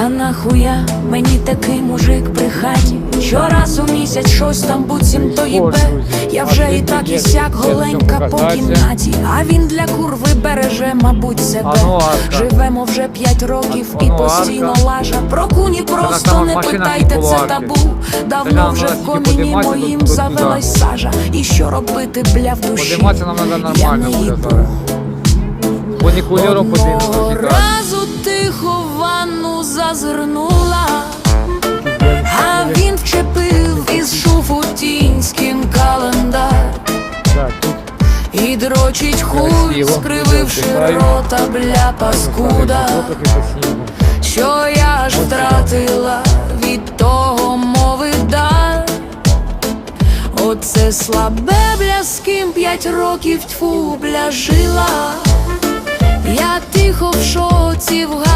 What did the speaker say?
Та нахуя мені такий мужик при хаті? Щораз у місяць щось там буцім то їбе. Я вже і так і сяк голенька по кімнаті. А він для курви береже, мабуть, себе. Живемо вже п'ять років і постійно лажа. Про куні просто не питайте, це табу. Давно вже в коміні моїм завелась сажа. І що робити, бля, в душі? Я не. Фунікульором Одного разу зазирнула, а він вчепив із шуфутінським календар. І дрочить хуй, скрививши рота, бля паскуда, що я ж втратила від того мови дар. Оце слабе бля, з ким п'ять років тьфу бля жила. Я тихо в шоці в